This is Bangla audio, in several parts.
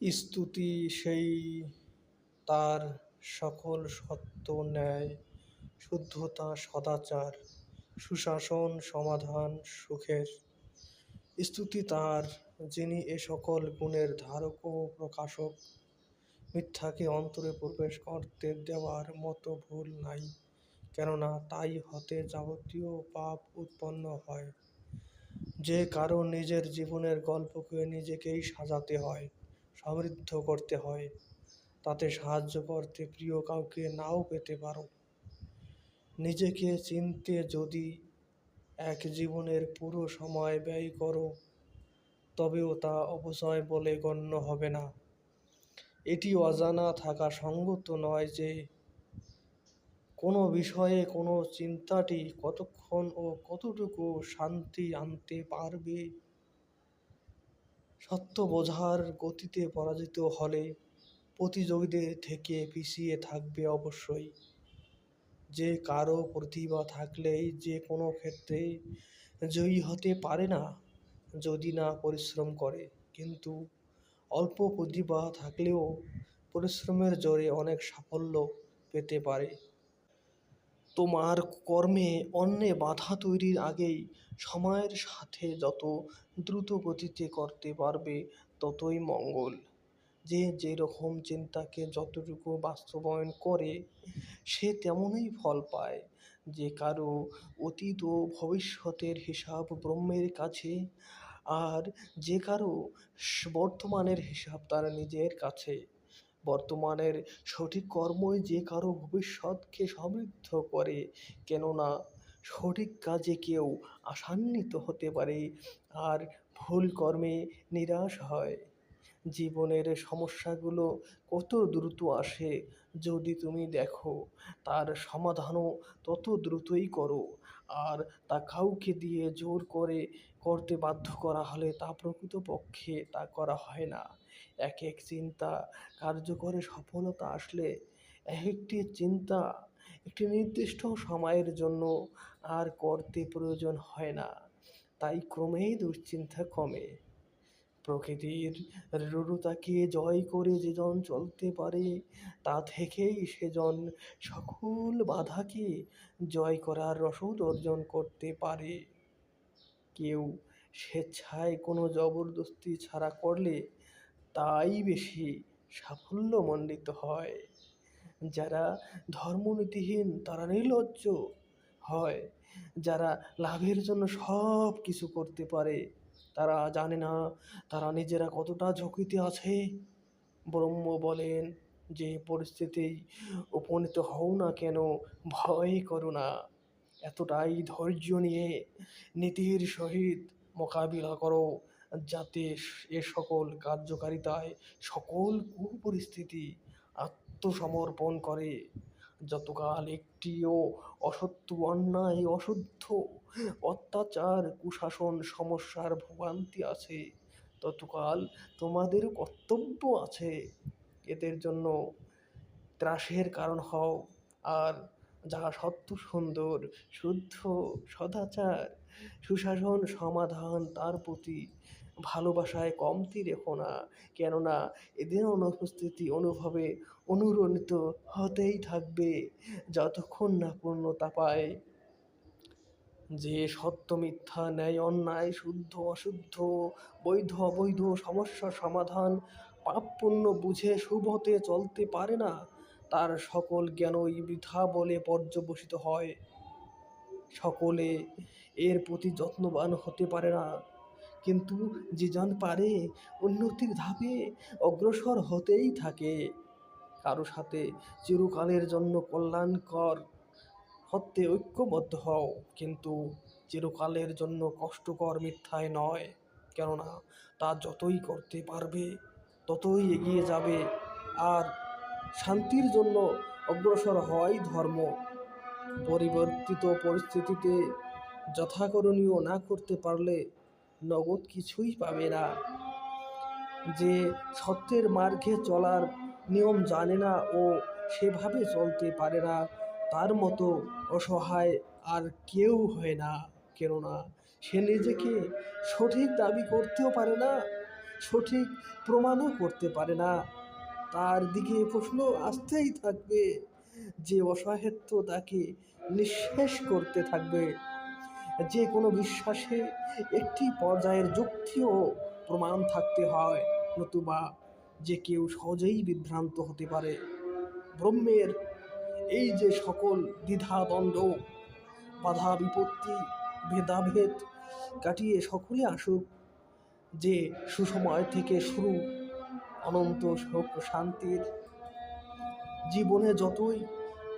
স্তুতি সেই তার সকল সত্য ন্যায়, শুদ্ধতা সদাচার, সুশাসন সমাধান সুখের। স্তুতি তার, যিনি এ সকল গুণের ধারক ও প্রকাশক। মিথ্যাকে অন্তরে প্রবেশ করতে দেওয়ার মতো ভুল নাই, কেননা তাই হতে যাবতীয় পাপ উৎপন্ন হয়। যে কারও নিজের জীবনের গল্পকে নিজেকেই সাজাতে হয় সমৃদ্ধ করতে হয়। তাতে সাহায্য করতে প্রিয় কাউকে নাও পেতে পারো। নিজেকে চিনতে যদি এক জীবনের পুরো সময় ব্যয় করো, তবেও তা অপচয় বলে গণ্য হবে না। এটি অজানা থাকা সঙ্গত নয় যে কোনো বিষয়ে কোনো চিন্তাটি কতক্ষণ ও কতটুকু শান্তি আনতে পারবে। সত্য বোঝার গতিতে পরাজিত হলে প্রতিযোগীদের থেকে পিছিয়ে থাকবে অবশ্যই। যে কারও প্রতিভা থাকলেই যে কোনো ক্ষেত্রে জয়ী হতে পারে না, যদি না পরিশ্রম করে। কিন্তু অল্প প্রতিভা থাকলেও পরিশ্রমের জোরে অনেক সাফল্য পেতে পারে। তোমার কর্মে অন্যে বাধা তৈরির আগেই সময়ের সাথে যত দ্রুত গতিতে করতে পারবে ততই মঙ্গল। যে যেরকম চিন্তাকে যতটুকু বাস্তবায়ন করে, সে তেমনই ফল পায়। যে কারও অতীত ও ভবিষ্যতের হিসাব ব্রহ্মের কাছে, আর যে কারও বর্তমানের হিসাব তার নিজের কাছে। বর্তমানের সঠিক কর্মই যে কারও ভবিষ্যৎকে সমৃদ্ধ করে, কেননা সঠিক কাজে কেউ আশান্বিত হতে পারে আর ভুল কর্মে নিরাশ হয়। জীবনের সমস্যাগুলো কত দ্রুত আসে যদি তুমি দেখো, তার সমাধানও তত দ্রুতই করো আর তা কাউকে দিয়ে জোর করে করতে বাধ্য করা হলে তা প্রকৃতপক্ষে তা করা হয় না। এক এক চিন্তা কার্যকরে সফলতা আসলে এক একটি চিন্তা, একটি নির্দিষ্ট সময়ের জন্য আর করতে প্রয়োজন হয় না। তাই ক্রমেই দুশ্চিন্তা কমে। প্রকৃতির রূঢ়তাকে জয় করে যেজন চলতে পারে, তা থেকেই সেজন সকল বাধাকে জয় করার রসদ অর্জন করতে পারে। কেউ স্বেচ্ছায় কোনো জবরদস্তি ছাড়া করলে তাই বেশি সাফল্যমণ্ডিত হয়। যারা ধর্মনীতিহীন, তারা নির্লজ্জ হয়। যারা লাভের জন্য সব কিছু করতে পারে, তারা জানে না তারা নিজেরা কতটা ঝুঁকিতে আছে। ব্রহ্ম বলেন যে পরিস্থিতি উপনীত হও না কেন, ভয় করো না। এতটাই ধৈর্য নিয়ে নীতির সহিত মোকাবিলা করো। যাতে এ সকল কার্যকারিতায় সকল কুপরিস্থিতি আত্মসমর্পণ করে। যতকাল একটিও অসত্য, অন্যায়, অশুদ্ধ অত্যাচার, কুশাসন, সমস্যার ভোগান্তি আছে, ততকাল তোমাদের কর্তব্য আছে। এদের জন্য ত্রাসের কারণ হও, আর যাহা সত্য, সুন্দর, শুদ্ধ, সদাচার সুশাসন, সমাধান তার প্রতি ভালোবাসায় কমতি রেখো না। কেননা এদের অনুপস্থিতি অনুভবে অনুরণিত হতেই থাকবে, যতক্ষণ না পূর্ণতা পায়। যে সত্য মিথ্যা, ন্যায় অন্যায়, শুদ্ধ, অশুদ্ধ, বৈধ, অবৈধ সমস্যার সমাধান, পাপ বুঝে শুভতে চলতে পারে না, তার সকল জ্ঞানই বৃথা বলে পর্যবসিত হয়। সকলে এর প্রতি যত্নবান হতে পারে না। কিন্তু যে যান পারে, উন্নতির ধাপে অগ্রসর হতেই থাকে। কারও সাথে চিরকালের জন্য কল্যাণকর হতে ঐক্যবদ্ধ হও, কিন্তু চিরকালের জন্য কষ্টকর মিথ্যায় নয়, কেননা তা যতই করতে পারবে, ততই এগিয়ে যাবে। আর শান্তির জন্য অগ্রসর হওয়াই ধর্ম। পরিবর্তিত পরিস্থিতিতে যথাকরণীয় না করতে পারলে নগদ কিছুই পাবে না। যে সত্যের মার্গে চলার নিয়ম জানে না ও সেভাবে চলতে পারে না, তার মতো অসহায় আর কেউ হয় না। কেননা সে নিজেকে সঠিক দাবি করতেও পারে না, সঠিক প্রমাণও করতে পারে না। তার দিকে প্রশ্ন আসতেই থাকবে যে অসহায়ত্ব তাকে নিঃশেষ করতে থাকবে। যে কোনো বিশ্বাসে একটি পর্যায়ের যুক্তিও প্রমাণ থাকতে হয়, নতুবা যে কেউ সহজেই বিভ্রান্ত হতে পারে। ব্রহ্মের এই যে সকল দ্বিধাদ্বন্দ্ব বাধা, বিপত্তি, ভেদাভেদ কাটিয়ে সকলে আসুক, যে সুসময় থেকে শুরু অনন্ত সুখ শান্তির জীবনে যতই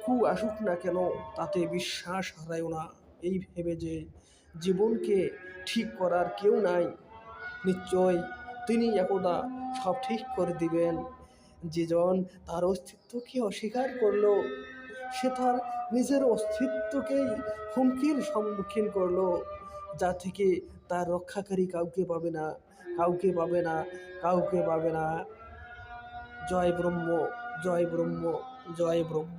কু আসুক না কেন, তাতে বিশ্বাস হারায়ও না। এই ভেবে যে জীবনকে ঠিক করার কেউ নাই, নিশ্চয় তিনি একদা সব ঠিক করে দিবেন। যেজন তার অস্তিত্বকে অস্বীকার করল, সে তার নিজের অস্তিত্বকেই হুমকির সম্মুখীন করল, যা থেকে তার রক্ষাকারী কাউকে পাবে না, কাউকে পাবে না, কাউকে পাবে না। জয় ব্রহ্ম। জয় ব্রহ্ম জয় ব্রহ্ম।